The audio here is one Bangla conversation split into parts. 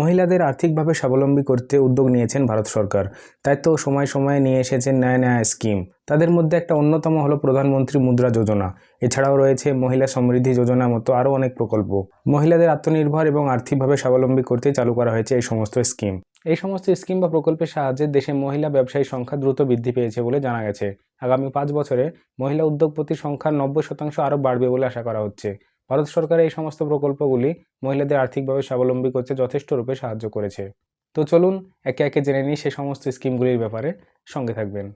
মহিলাদের আর্থিকভাবে স্বাবলম্বী করতে উদ্যোগ নিয়েছেন ভারত সরকার। তাই তো সময় সময়ে নিয়ে এসেছেন নয়া নয়া স্কিম। তাদের মধ্যে একটা অন্যতম হলো প্রধানমন্ত্রী মুদ্রা যোজনা। এছাড়াও রয়েছে মহিলা সমৃদ্ধি যোজনা মতো আরও অনেক প্রকল্প। মহিলাদের আত্মনির্ভর এবং আর্থিকভাবে স্বাবলম্বী করতে চালু করা হয়েছে এই সমস্ত স্কিম। এই সমস্ত স্কিম বা প্রকল্পের সাহায্যে দেশে মহিলা ব্যবসায়ী সংখ্যা দ্রুত বৃদ্ধি পেয়েছে বলে জানা গেছে। আগামী পাঁচ বছরে মহিলা উদ্যোগপতির সংখ্যা নব্বই শতাংশ আরও বাড়বে বলে আশা করা হচ্ছে। ভারত সরকার এই সমস্ত প্রকল্পগুলি মহিলাদের আর্থিকভাবে স্বাবলম্বী করতে যথেষ্ট রূপে সাহায্য করেছে। তো চলুন একে একে জেনে নিই সে সমস্ত স্কিমগুলির ব্যাপারে। সঙ্গে থাকবেন।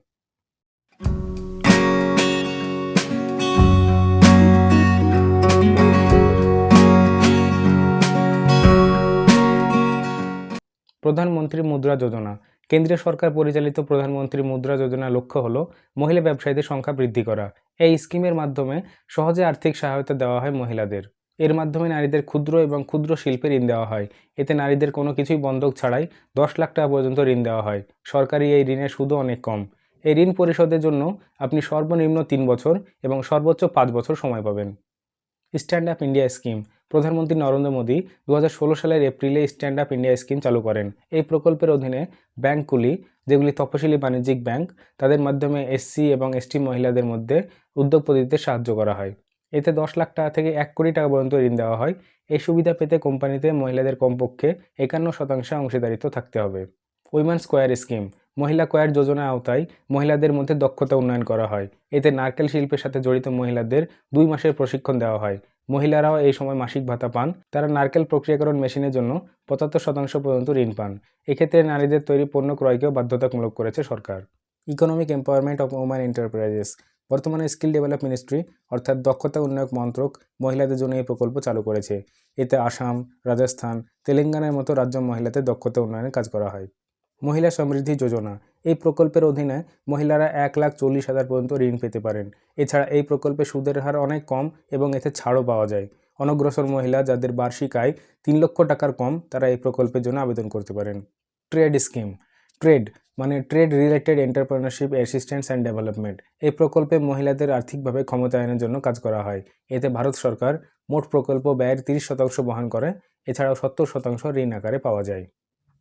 প্রধানমন্ত্রী মুদ্রা যোজনা। কেন্দ্রীয় সরকার পরিচালিত প্রধানমন্ত্রী মুদ্রা যোজনার লক্ষ্য হল মহিলা ব্যবসায়ীদের সংখ্যা বৃদ্ধি করা এই স্কিমের মাধ্যমে সহজে আর্থিক সহায়তা দেওয়া হয় মহিলাদের। এর মাধ্যমে নারীদের ক্ষুদ্র এবং ক্ষুদ্র শিল্পে ঋণ দেওয়া হয়। এতে নারীদের কোনো কিছুই বন্ধক ছাড়াই দশ লাখ টাকা পর্যন্ত ঋণ দেওয়া হয়। সরকারি এই ঋণের সুদও অনেক কম। এই ঋণ পরিশোধের জন্য আপনি সর্বনিম্ন তিন বছর এবং সর্বোচ্চ পাঁচ বছর সময় পাবেন। স্ট্যান্ড আপ ইন্ডিয়া স্কিম প্রধানমন্ত্রী নরেন্দ্র মোদী দু হাজার ষোলো সালের এপ্রিলে স্ট্যান্ড আপ ইন্ডিয়া স্কিম চালু করেন। এই প্রকল্পের অধীনে ব্যাংকগুলি, যেগুলি তপশিলি বাণিজ্যিক ব্যাংক, তাদের মাধ্যমে এসসি এবং এসটি মহিলাদের মধ্যে উদ্যোগপতিতে সাহায্য করা হয়। এতে দশ লাখ টাকা থেকে এক কোটি টাকা পর্যন্ত ঋণ দেওয়া হয়। এই সুবিধা পেতে কোম্পানিতে মহিলাদের কমপক্ষে একান্ন শতাংশে অংশীদারিত্ব থাকতে হবে। উইমেন স্কোয়ার স্কিম মহিলা কোয়ার যোজনার আওতায় মহিলাদের মধ্যে দক্ষতা উন্নয়ন করা হয়। এতে নারকেল শিল্পের সাথে জড়িত মহিলাদের দুই মাসের প্রশিক্ষণ দেওয়া হয়। মহিলারাও এই সময় মাসিক ভাতা পান। তারা নারকেল প্রক্রিয়াকরণ মেশিনের জন্য পঁচাত্তর শতাংশ পর্যন্ত ঋণ পান। এক্ষেত্রে নারীদের তৈরি পণ্য ক্রয়কেও বাধ্যতামূলক করেছে সরকার। Economic empowerment of women enterprises বর্তমানে স্কিল ডেভেলপ মিনিস্ট্রি অর্থাৎ দক্ষতা উন্নয়ন মন্ত্রক, মহিলাদের জন্য এই প্রকল্প চালু করেছে। এতে আসাম, রাজস্থান, তেলেঙ্গানার মতো রাজ্য মহিলাদের দক্ষতা উন্নয়নের কাজ করা হয়। মহিলা সমৃদ্ধি যোজনা এই প্রকল্পের অধীনে মহিলারা এক লাখ চল্লিশ হাজার পর্যন্ত ঋণ পেতে পারেন। এছাড়া এই প্রকল্পে সুদের হার অনেক কম এবং এতে ছাড়ও পাওয়া যায়। অনগ্রসর মহিলা যাদের বার্ষিক আয় তিন লক্ষ টাকার কম, তারা এই প্রকল্পের জন্য আবেদন করতে পারেন। Trade scheme. ট্রেড মানে trade related entrepreneurship, assistance and development. এই প্রকল্পে মহিলাদের আর্থিকভাবে ক্ষমতায়নের জন্য কাজ করা হয়। এতে ভারত সরকার মোট প্রকল্প ব্যয়ের তিরিশ শতাংশ বহন করে, এছাড়াও সত্তর শতাংশ ঋণ আকারে পাওয়া যায়।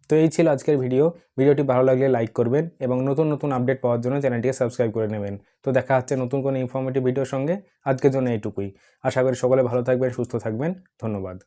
তো এই ছিল আজকের ভিডিও। ভিডিওটি ভালো লাগলে লাইক করবেন এবং নতুন নতুন আপডেট পাওয়ার জন্য চ্যানেলটিকে সাবস্ক্রাইব করে নেবেন। তো দেখা হচ্ছে নতুন কোনো ইনফরমেটিভ ভিডিওর সঙ্গে। আজকের জন্য এইটুকুই। আশা করি সকলে ভালো থাকবেন, সুস্থ থাকবেন। ধন্যবাদ।